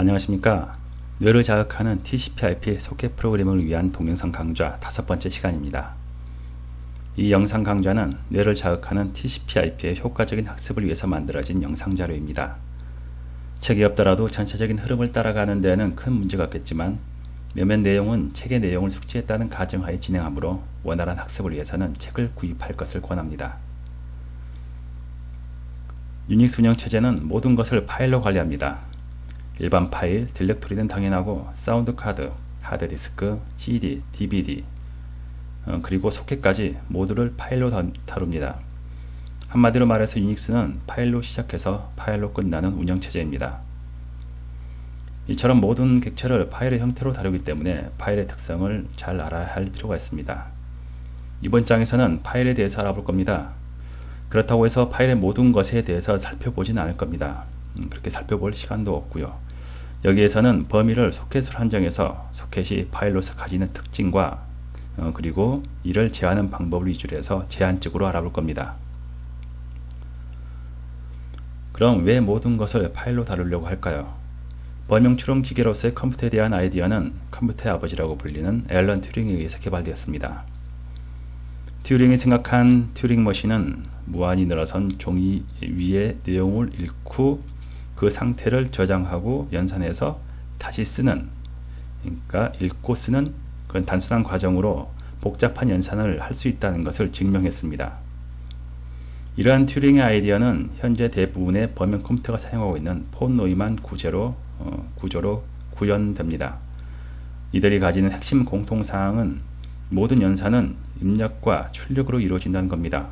안녕하십니까 뇌를 자극하는 TCP/IP 소켓 프로그램을 위한 동영상 강좌 다섯 번째 시간입니다. 이 영상 강좌는 뇌를 자극하는 TCP/IP의 효과적인 학습을 위해서 만들어진 영상 자료입니다. 책이 없더라도 전체적인 흐름을 따라가는 데에는 큰 문제가 없겠지만 몇몇 내용은 책의 내용을 숙지했다는 가정하에 진행하므로 원활한 학습을 위해서는 책을 구입할 것을 권합니다. 유닉스 운영체제는 모든 것을 파일로 관리합니다. 일반 파일, 딜렉토리는 당연하고 사운드 카드, 하드디스크, CD, DVD 어, 그리고 소켓까지 모두를 파일로 다룹니다. 한마디로 말해서 유닉스는 파일로 시작해서 파일로 끝나는 운영체제입니다. 이처럼 모든 객체를 파일의 형태로 다루기 때문에 파일의 특성을 잘 알아야 할 필요가 있습니다. 이번 장에서는 파일에 대해서 알아볼 겁니다. 그렇다고 해서 파일의 모든 것에 대해서 살펴보진 않을 겁니다. 음, 그렇게 살펴볼 시간도 없고요. 여기에서는 범위를 소켓으로 한정해서 소켓이 파일로서 가지는 특징과 어, 그리고 이를 제하는 방법을 위주로 해서 제한적으로 알아볼 겁니다. 그럼 왜 모든 것을 파일로 다루려고 할까요? 범용 추론 기계로서의 컴퓨터에 대한 아이디어는 컴퓨터의 아버지라고 불리는 앨런 튜링에 의해서 개발되었습니다. 튜링이 생각한 튜링 머신은 무한히 늘어선 종이 위에 내용을 읽고 그 상태를 저장하고 연산해서 다시 쓰는 그러니까 읽고 쓰는 그런 단순한 과정으로 복잡한 연산을 할 수 있다는 것을 증명했습니다. 이러한 튜링의 아이디어는 현재 대부분의 범용 컴퓨터가 사용하고 있는 폰 노이만 구제로, 어, 구조로 구현됩니다. 이들이 가지는 핵심 공통사항은 모든 연산은 입력과 출력으로 이루어진다는 겁니다.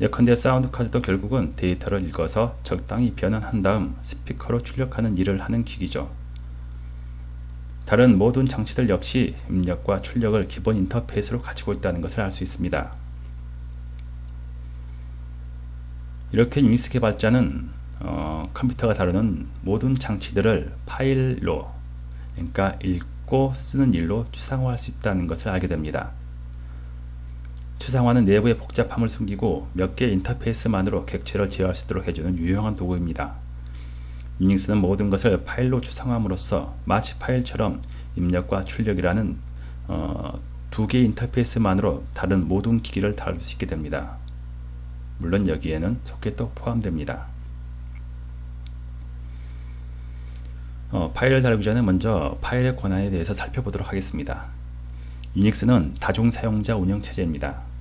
예컨대 사운드 카드도 결국은 데이터를 읽어서 적당히 변환한 다음 스피커로 출력하는 일을 하는 기기죠. 다른 모든 장치들 역시 입력과 출력을 기본 인터페이스로 가지고 있다는 것을 알 수 있습니다. 이렇게 유닉스 개발자는 어, 컴퓨터가 다루는 모든 장치들을 파일로 그러니까 읽고 쓰는 일로 추상화할 수 있다는 것을 알게 됩니다. 추상화는 내부의 복잡함을 숨기고 몇 개의 인터페이스만으로 객체를 제어할 수 있도록 해주는 유용한 도구입니다. 유닉스는 모든 것을 파일로 추상화함으로써 마치 파일처럼 입력과 출력이라는 어, 두 개의 인터페이스만으로 다른 모든 기기를 다룰 수 있게 됩니다. 물론 여기에는 소켓도 포함됩니다. 어, 파일을 다루기 전에 먼저 파일의 권한에 대해서 살펴보도록 하겠습니다. 유닉스는 다중 사용자 운영 체제입니다.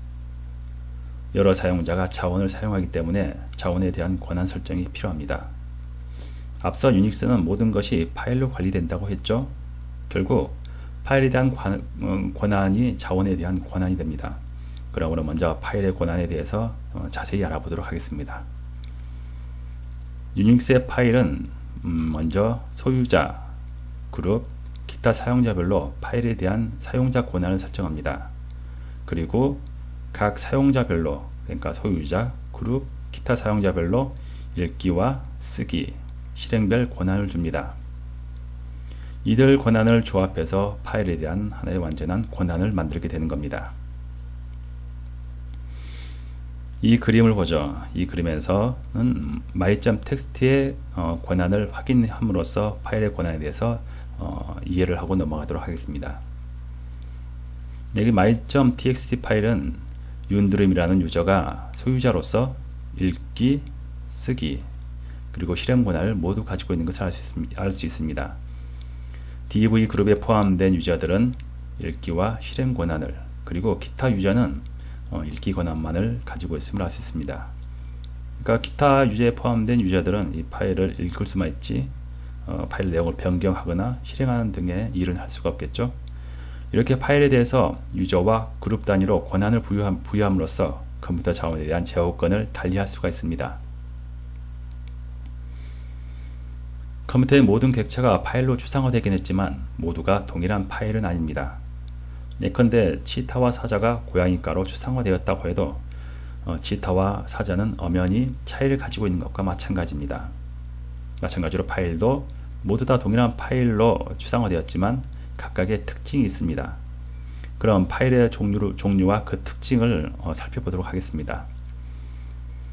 여러 사용자가 자원을 사용하기 때문에 자원에 대한 권한 설정이 필요합니다. 앞서 유닉스는 모든 것이 파일로 관리된다고 했죠. 결국 파일에 대한 관, 어, 권한이 자원에 대한 권한이 됩니다. 그러므로 먼저 파일의 권한에 대해서 어, 자세히 알아보도록 하겠습니다. 유닉스의 파일은 음, 먼저 소유자, 그룹, 기타 사용자별로 파일에 대한 사용자 권한을 설정합니다. 그리고 각 사용자별로 그러니까 소유자, 그룹, 기타 사용자별로 읽기와 쓰기, 실행별 권한을 줍니다. 이들 권한을 조합해서 파일에 대한 하나의 완전한 권한을 만들게 되는 겁니다. 이 그림을 보죠. 이 그림에서는 my.txt의 어, 권한을 확인함으로써 파일의 권한에 대해서 어, 이해를 하고 넘어가도록 하겠습니다. 여기 my.txt 파일은 윤드름이라는 유저가 소유자로서 읽기, 쓰기, 그리고 실행 권한을 모두 가지고 있는 것을 알 수 있습니다. DV 그룹에 포함된 유저들은 읽기와 실행 권한을 그리고 기타 유저는 어, 읽기 권한만을 가지고 있음을 알 수 있습니다. 그러니까 기타 유저에 포함된 유저들은 이 파일을 읽을 수만 있지 어, 파일 내용을 변경하거나 실행하는 등의 일은 할 수가 없겠죠. 이렇게 파일에 대해서 유저와 그룹 단위로 권한을 부여함, 부여함으로써 컴퓨터 자원에 대한 제어권을 달리할 수가 있습니다. 컴퓨터의 모든 객체가 파일로 추상화되긴 했지만 모두가 동일한 파일은 아닙니다. 예컨대 치타와 사자가 고양이가로 추상화되었다고 해도 어, 치타와 사자는 엄연히 차이를 가지고 있는 것과 마찬가지입니다. 마찬가지로 파일도 모두 다 동일한 파일로 추상화되었지만 각각의 특징이 있습니다. 그럼 파일의 종류, 종류와 그 특징을 어, 살펴보도록 하겠습니다.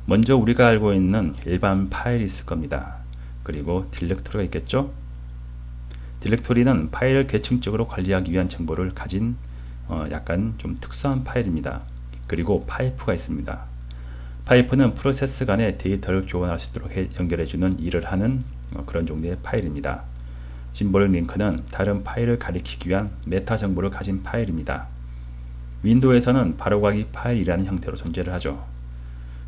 먼저 우리가 알고 있는 일반 파일이 있을 겁니다. 그리고 딜렉토리가 있겠죠. 딜렉토리는 파일을 계층적으로 관리하기 위한 정보를 가진 어, 약간 좀 특수한 파일입니다. 그리고 파이프가 있습니다. 파이프는 프로세스 간의 데이터를 교환할 수 있도록 연결해주는 일을 하는 어, 그런 종류의 파일입니다. 심볼 링크는 다른 파일을 가리키기 위한 메타 정보를 가진 파일입니다. 윈도우에서는 바로가기 파일이라는 형태로 존재를 하죠.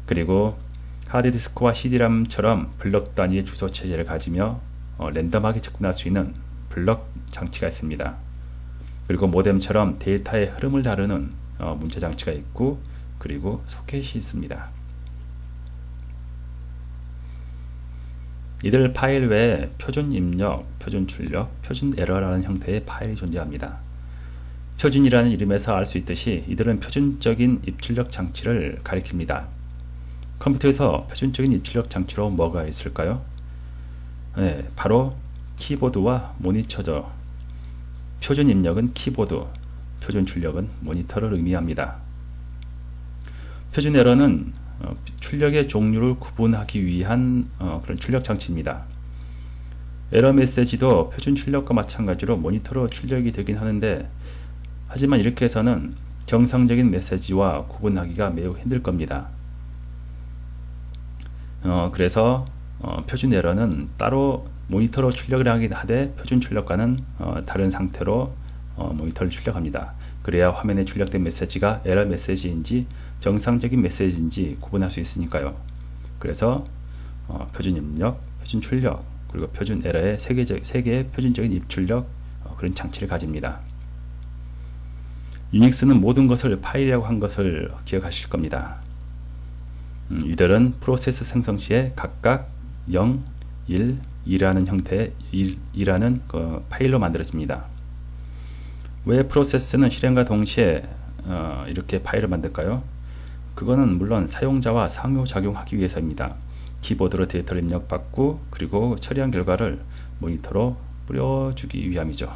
그리고 하드디스크와 CD람처럼 블럭 단위의 주소 체제를 가지며 어, 랜덤하게 접근할 수 있는 블럭 장치가 있습니다. 그리고 모뎀처럼 데이터의 흐름을 다루는 어, 문자 장치가 있고 그리고 소켓이 있습니다. 이들 파일 외에 표준 입력, 표준 출력, 표준 에러라는 형태의 파일이 존재합니다. 표준이라는 이름에서 알 수 있듯이 이들은 표준적인 입출력 장치를 가리킵니다. 컴퓨터에서 표준적인 입출력 장치로 뭐가 있을까요? 네, 바로 키보드와 모니터죠. 표준 입력은 키보드, 표준 출력은 모니터를 의미합니다. 표준 에러는 어, 출력의 종류를 구분하기 위한 어, 그런 출력 장치입니다. 에러 메시지도 표준 출력과 마찬가지로 모니터로 출력이 되긴 하는데 하지만 이렇게 해서는 정상적인 메시지와 구분하기가 매우 힘들 겁니다. 어, 그래서 어, 표준 에러는 따로 모니터로 출력을 하긴 하되 표준 출력과는 어, 다른 상태로 어, 모니터를 출력합니다. 그래야 화면에 출력된 메시지가 에러 메시지인지 정상적인 메시지인지 구분할 수 있으니까요. 그래서 어, 표준 입력, 표준 출력, 그리고 표준 에러의 세, 개적, 세 개의 표준적인 입출력 어, 그런 장치를 가집니다. 유닉스는 모든 것을 파일이라고 한 것을 기억하실 겁니다. 음, 이들은 프로세스 생성 시에 각각 0, 1, 2라는 형태의 1, 2라는 그 파일로 만들어집니다. 왜 프로세스는 실행과 동시에 어, 이렇게 파일을 만들까요? 그거는 물론 사용자와 상호작용하기 위해서입니다. 키보드로 데이터를 입력받고 그리고 처리한 결과를 모니터로 뿌려주기 위함이죠.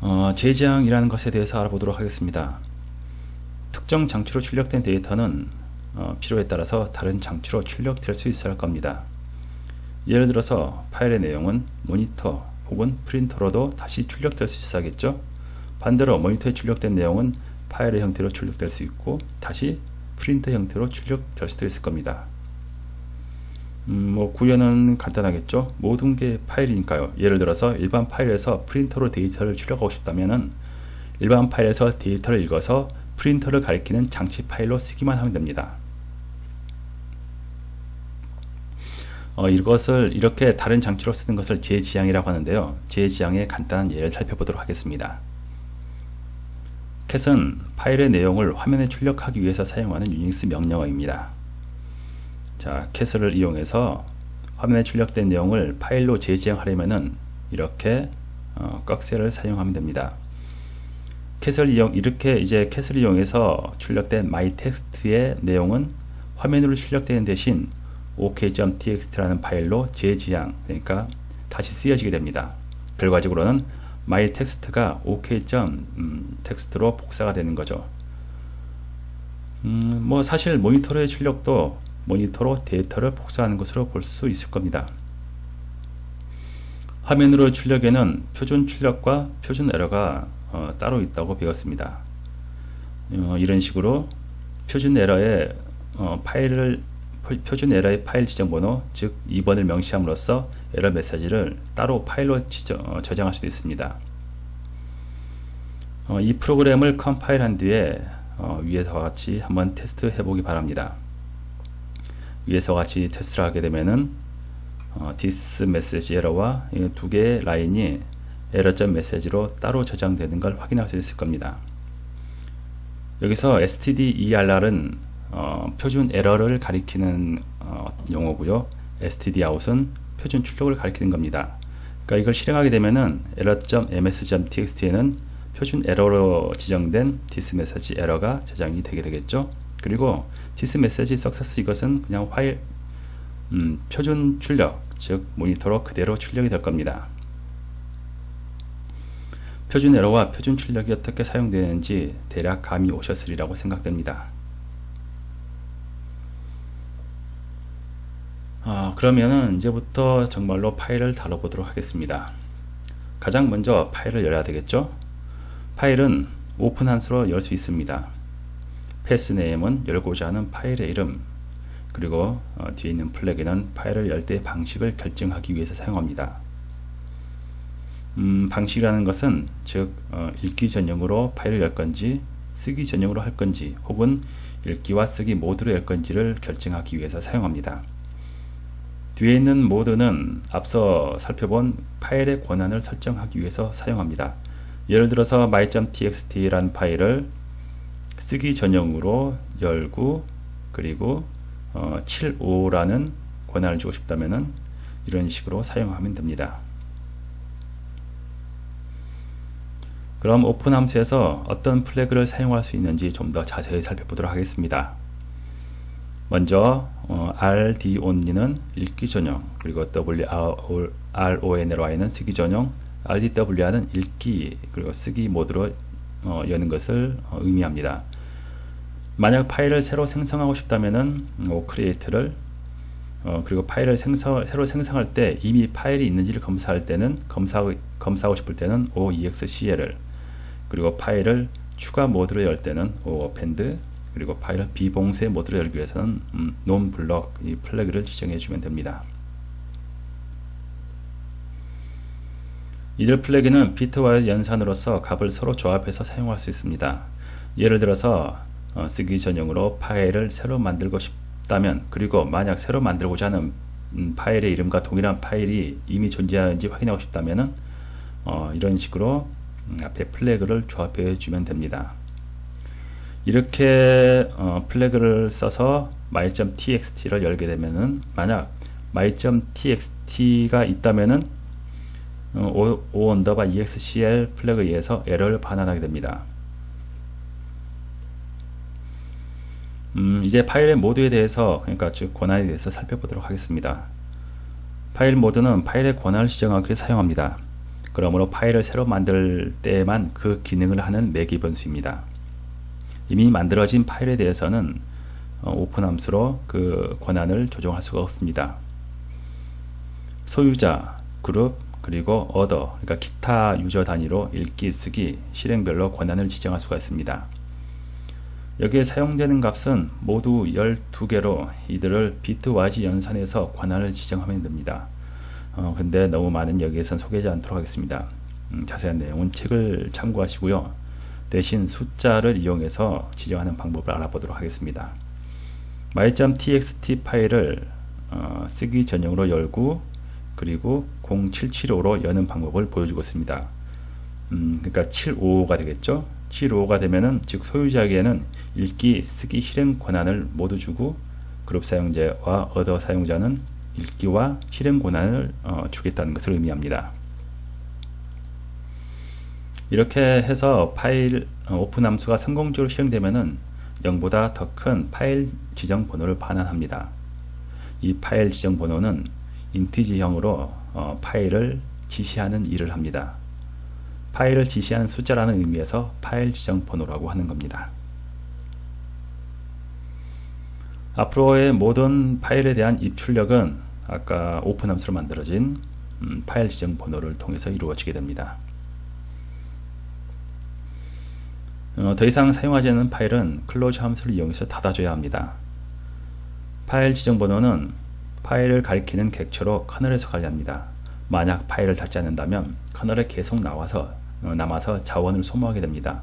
어, 제지항이라는 것에 대해서 알아보도록 하겠습니다. 특정 장치로 출력된 데이터는 어, 필요에 따라서 다른 장치로 출력될 수 있을 겁니다. 예를 들어서 파일의 내용은 모니터 혹은 프린터로도 다시 출력될 수 있어야겠죠. 반대로 모니터에 출력된 내용은 파일의 형태로 출력될 수 있고 다시 프린터 형태로 출력될 수도 있을 겁니다. 음, 뭐 구현은 간단하겠죠. 모든 게 파일이니까요. 예를 들어서 일반 파일에서 프린터로 데이터를 출력하고 싶다면은 일반 파일에서 데이터를 읽어서 프린터를 가리키는 장치 파일로 쓰기만 하면 됩니다. 어, 이것을 이렇게 다른 장치로 쓰는 것을 재지향이라고 하는데요. 재지향의 간단한 예를 살펴보도록 하겠습니다. 캣은 파일의 내용을 화면에 출력하기 위해서 사용하는 유닉스 명령어입니다. 자, 캣을 이용해서 화면에 출력된 내용을 파일로 재지향하려면은 이렇게 어, 꺽쇠를 사용하면 됩니다. 캣을 이용 이렇게 이제 캣을 이용해서 출력된 my 텍스트의 내용은 화면으로 출력되는 대신 ok.txt라는 파일로 재지향 그러니까 다시 쓰여지게 됩니다. 결과적으로는 my 텍스트가 ok.txt로 복사가 되는 거죠. 음, 뭐 사실 모니터의 출력도 모니터로 데이터를 복사하는 것으로 볼 수 있을 겁니다. 화면으로 출력에는 표준 출력과 표준 에러가 어, 따로 있다고 배웠습니다. 어, 이런 식으로 표준 에러에 어, 파일을 표준 에러의 파일 지정 번호 즉 2번을 명시함으로써 에러 메시지를 따로 파일로 지정, 어, 저장할 수도 있습니다. 어, 이 프로그램을 컴파일한 뒤에 어, 위에서와 같이 한번 테스트 해보기 바랍니다. 위에서와 같이 테스트를 하게 되면은 어, this message 에러와 두 개의 라인이 에러점 메시지로 따로 저장되는 걸 확인할 수 있을 겁니다. 여기서 stderr은 어, 표준 에러를 가리키는 어, 용어고요. stdout은 표준 출력을 가리키는 겁니다. 그러니까 이걸 실행하게 되면은 error.ms.txt에는 표준 에러로 지정된 디스 메시지 에러가 저장이 되게 되겠죠. 그리고 디스 메시지 석세스 이것은 그냥 파일 음, 표준 출력 즉 모니터로 그대로 출력이 될 겁니다. 표준 에러와 표준 출력이 어떻게 사용되는지 대략 감이 오셨으리라고 생각됩니다. 어, 그러면은 이제부터 정말로 파일을 다뤄보도록 하겠습니다. 가장 먼저 파일을 열어야 되겠죠? 파일은 오픈한 수로 열 수 있습니다. 패스네임은 열고자 하는 파일의 이름 그리고 어, 뒤에 있는 플래그는 파일을 열 때 방식을 결정하기 위해서 사용합니다. 음, 방식이라는 것은 즉 어, 읽기 전용으로 파일을 열 건지 쓰기 전용으로 할 건지 혹은 읽기와 쓰기 모두로 열 건지를 결정하기 위해서 사용합니다. 뒤에 있는 모드는 앞서 살펴본 파일의 권한을 설정하기 위해서 사용합니다. 예를 들어서 my.txt라는 파일을 쓰기 전용으로 열고 그리고 어, 75라는 권한을 주고 싶다면 이런 식으로 사용하면 됩니다. 그럼 오픈 함수에서 어떤 플래그를 사용할 수 있는지 좀 더 자세히 살펴보도록 하겠습니다. 먼저 어, RD only는 읽기 전용 그리고 WRONLY는 쓰기 전용 RDWR은 읽기 그리고 쓰기 모드로 어, 여는 것을 어, 의미합니다. 만약 파일을 새로 생성하고 싶다면은 어, create를 어, 그리고 파일을 생성, 새로 생성할 때 이미 파일이 있는지를 검사할 때는 검사, 검사하고 싶을 때는 OEXCL을 그리고 파일을 추가 모드로 열 때는 오어펜드 그리고 파일을 비봉쇄 모드로 열기 위해서는 음, 논블럭 이 플래그를 지정해 주면 됩니다. 이들 플래그는 비트와의 연산으로서 값을 서로 조합해서 사용할 수 있습니다. 예를 들어서 어, 쓰기 전용으로 파일을 새로 만들고 싶다면 그리고 만약 새로 만들고자 하는 음, 파일의 이름과 동일한 파일이 이미 존재하는지 확인하고 싶다면 어, 이런 식으로 음, 앞에 플래그를 조합해 주면 됩니다. 이렇게 어, 플래그를 써서 my.txt를 열게 되면은 만약 my.txt가 있다면은 어, o 언더바 excl 플래그에 의해서 에러를 반환하게 됩니다. 음, 이제 파일의 모드에 대해서 그러니까 즉 권한에 대해서 살펴보도록 하겠습니다. 파일 모드는 파일의 권한을 지정하기 위해 사용합니다. 그러므로 파일을 새로 만들 때만 그 기능을 하는 매기 변수입니다. 이미 만들어진 파일에 대해서는 어, 오픈 함수로 그 권한을 조정할 수가 없습니다. 소유자, 그룹, 그리고 other, 그러니까 기타 유저 단위로 읽기, 쓰기, 실행별로 권한을 지정할 수가 있습니다. 여기에 사용되는 값은 모두 12개로 이들을 비트와지 연산해서 권한을 지정하면 됩니다. 어, 근데 너무 많은 여기에선 소개하지 않도록 하겠습니다. 음, 자세한 내용은 책을 참고하시고요. 대신 숫자를 이용해서 지정하는 방법을 알아보도록 하겠습니다. my.txt 파일을 어, 쓰기 전용으로 열고 그리고 0775로 여는 방법을 보여주고 있습니다. 음, 그러니까 755가 되겠죠. 755가 되면은 즉 소유자에게는 읽기, 쓰기, 실행 권한을 모두 주고 그룹 사용자와 어더 사용자는 읽기와 실행 권한을 어, 주겠다는 것을 의미합니다. 이렇게 해서 파일 어, 오픈 함수가 성공적으로 실행되면은 0보다 더 큰 파일 지정 번호를 반환합니다. 이 파일 지정 번호는 인티지형으로 어, 파일을 지시하는 일을 합니다. 파일을 지시하는 숫자라는 의미에서 파일 지정 번호라고 하는 겁니다. 앞으로의 모든 파일에 대한 입출력은 아까 오픈 함수로 만들어진 음, 파일 지정 번호를 통해서 이루어지게 됩니다. 어, 더 이상 사용하지 않는 파일은 클로즈 함수를 이용해서 닫아줘야 합니다. 파일 지정 번호는 파일을 가리키는 객체로 커널에서 관리합니다. 만약 파일을 닫지 않는다면 커널에 계속 나와서 어, 남아서 자원을 소모하게 됩니다.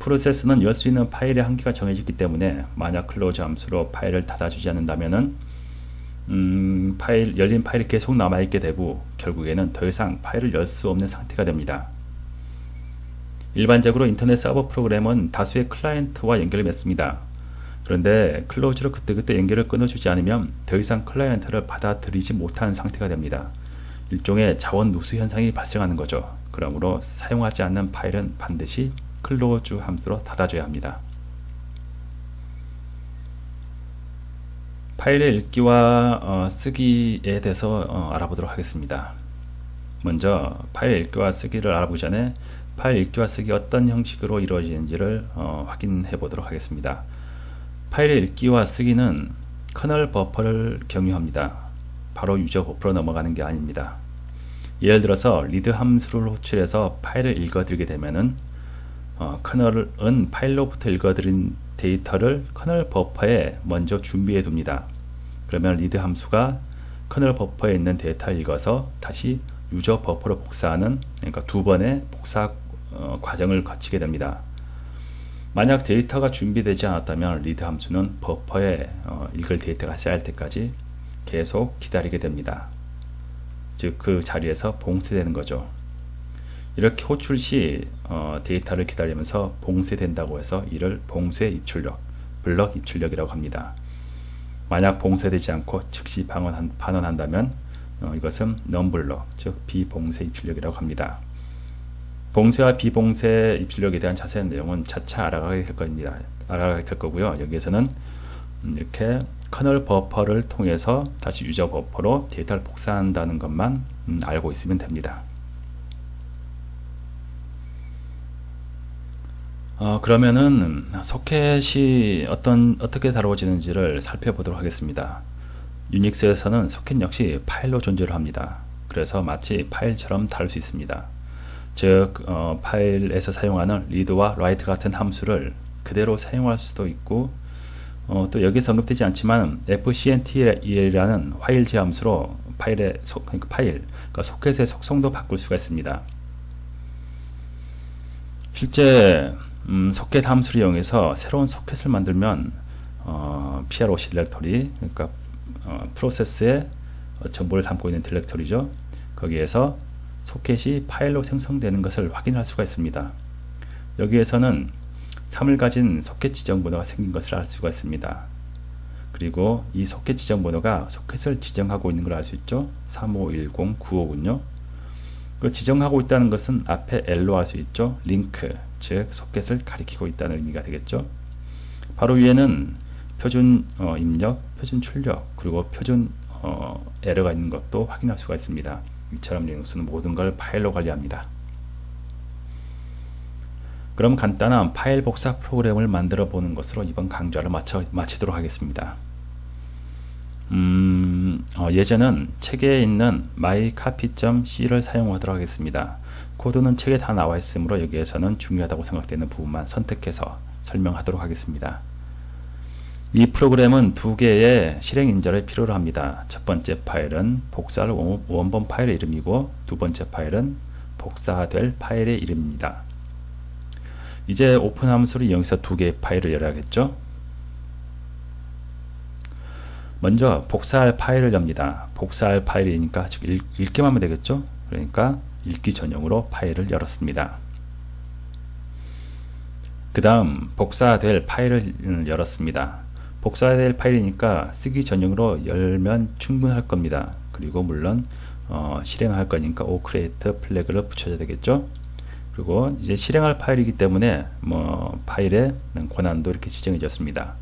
프로세스는 열 수 있는 파일의 한계가 정해졌기 때문에 만약 클로즈 함수로 파일을 닫아주지 않는다면 음, 파일, 열린 파일이 계속 남아있게 되고 결국에는 더 이상 파일을 열 수 없는 상태가 됩니다. 일반적으로 인터넷 서버 프로그램은 다수의 클라이언트와 연결을 맺습니다. 그런데 클로즈로 그때그때 연결을 끊어주지 않으면 더 이상 클라이언트를 받아들이지 못하는 상태가 됩니다. 일종의 자원 누수 현상이 발생하는 거죠. 그러므로 사용하지 않는 파일은 반드시 클로즈 함수로 닫아줘야 합니다. 파일의 읽기와 어, 쓰기에 대해서 어, 알아보도록 하겠습니다. 먼저 파일 읽기와 쓰기를 알아보기 전에 파일 읽기와 쓰기 어떤 형식으로 이루어지는지를 어, 확인해 보도록 하겠습니다. 파일의 읽기와 쓰기는 커널 버퍼를 경유합니다. 바로 유저 버퍼로 넘어가는 게 아닙니다. 예를 들어서 리드 함수를 호출해서 파일을 읽어드리게 되면은 어, 커널은 파일로부터 읽어드린 데이터를 커널 버퍼에 먼저 준비해 둡니다. 그러면 리드 함수가 커널 버퍼에 있는 데이터를 읽어서 다시 유저 버퍼로 복사하는 그러니까 두 번의 복사 어, 과정을 거치게 됩니다. 만약 데이터가 준비되지 않았다면 리드 함수는 버퍼에 어, 읽을 데이터가 쌓일 때까지 계속 기다리게 됩니다. 즉 그 자리에서 봉쇄되는 거죠. 이렇게 호출 시 어, 데이터를 기다리면서 봉쇄된다고 해서 이를 봉쇄 입출력, 블럭 입출력이라고 합니다. 만약 봉쇄되지 않고 즉시 방언한, 반원한다면 어, 이것은 넘블럭, 즉 비봉쇄 입출력이라고 합니다. 봉쇄와 비봉쇄 입출력에 대한 자세한 내용은 차차 알아가게 될 겁니다. 알아가게 될 거고요. 여기에서는 이렇게 커널 버퍼를 통해서 다시 유저 버퍼로 데이터를 복사한다는 것만 음, 알고 있으면 됩니다. 어, 그러면은 소켓이 어떤 어떻게 다루어지는지를 살펴보도록 하겠습니다. 유닉스에서는 소켓 역시 파일로 존재를 합니다. 그래서 마치 파일처럼 다룰 수 있습니다. 즉 어, 파일에서 사용하는 리드와 라이트 같은 함수를 그대로 사용할 수도 있고 어, 또 여기서 언급되지 않지만 fcnt라는 화일지 함수로 파일의 속, 그러니까 파일, 그러니까 소켓의 속성도 바꿀 수가 있습니다. 실제 음, 소켓 함수를 이용해서 새로운 소켓을 만들면 어, PROC 디렉터리, 그러니까 어, 프로세스의 정보를 담고 있는 디렉터리죠. 거기에서 소켓이 파일로 생성되는 것을 확인할 수가 있습니다. 여기에서는 3을 가진 소켓 지정 번호가 생긴 것을 알 수가 있습니다. 그리고 이 소켓 지정 번호가 소켓을 지정하고 있는 걸 알 수 있죠. 351095군요. 그 지정하고 있다는 것은 앞에 L로 할 수 있죠. 링크, 즉 소켓을 가리키고 있다는 의미가 되겠죠. 바로 위에는 표준 어, 입력, 표준 출력, 그리고 표준 어, 에러가 있는 것도 확인할 수가 있습니다. 이처럼 리눅스는 모든 걸 파일로 관리합니다. 그럼 간단한 파일 복사 프로그램을 만들어 보는 것으로 이번 강좌를 마쳐, 마치도록 하겠습니다. 음, 어, 예제는 책에 있는 mycopy.c를 사용하도록 하겠습니다. 코드는 책에 다 나와 있으므로 여기에서는 중요하다고 생각되는 부분만 선택해서 설명하도록 하겠습니다. 이 프로그램은 두 개의 실행 인자를 필요로 합니다. 첫 번째 파일은 복사할 원본 파일의 이름이고 두 번째 파일은 복사될 파일의 이름입니다. 이제 오픈 함수를 이용해서 두 개의 파일을 열어야겠죠? 먼저 복사할 파일을 엽니다. 복사할 파일이니까 즉 읽, 읽기만 하면 되겠죠? 그러니까 읽기 전용으로 파일을 열었습니다. 그 다음 복사될 파일을 열었습니다. 복사될 파일이니까 쓰기 전용으로 열면 충분할 겁니다. 그리고 물론 어, 실행할 거니까 오크레이트 플래그를 붙여야 되겠죠. 그리고 이제 실행할 파일이기 때문에 뭐 파일의 권한도 이렇게 지정해 줬습니다.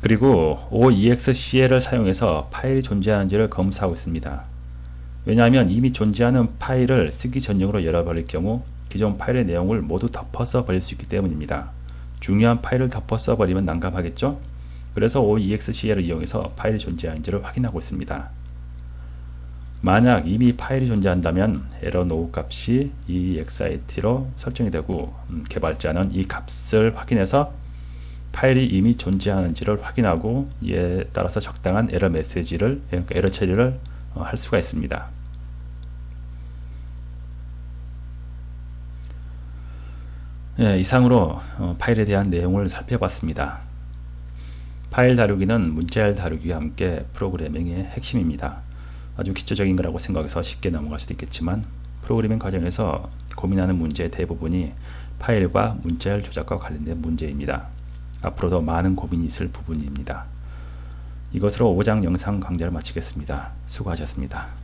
그리고 OEXCL을 사용해서 파일이 존재하는지를 검사하고 있습니다. 왜냐하면 이미 존재하는 파일을 쓰기 전용으로 열어버릴 경우 기존 파일의 내용을 모두 덮어써 버릴 수 있기 때문입니다. 중요한 파일을 덮어 써버리면 난감하겠죠? 그래서 OEXCL을 이용해서 파일이 존재하는지를 확인하고 있습니다. 만약 이미 파일이 존재한다면 에러 노 값이 EXIT로 설정이 되고 음, 개발자는 이 값을 확인해서 파일이 이미 존재하는지를 확인하고 이에 따라서 적당한 에러 메시지를 그러니까 에러 처리를 어, 할 수가 있습니다. 예, 이상으로 어, 파일에 대한 내용을 살펴봤습니다. 파일 다루기는 문자열 다루기와 함께 프로그래밍의 핵심입니다. 아주 기초적인 거라고 생각해서 쉽게 넘어갈 수도 있겠지만 프로그래밍 과정에서 고민하는 문제의 대부분이 파일과 문자열 조작과 관련된 문제입니다. 앞으로도 많은 고민이 있을 부분입니다. 이것으로 5장 영상 강좌를 마치겠습니다. 수고하셨습니다.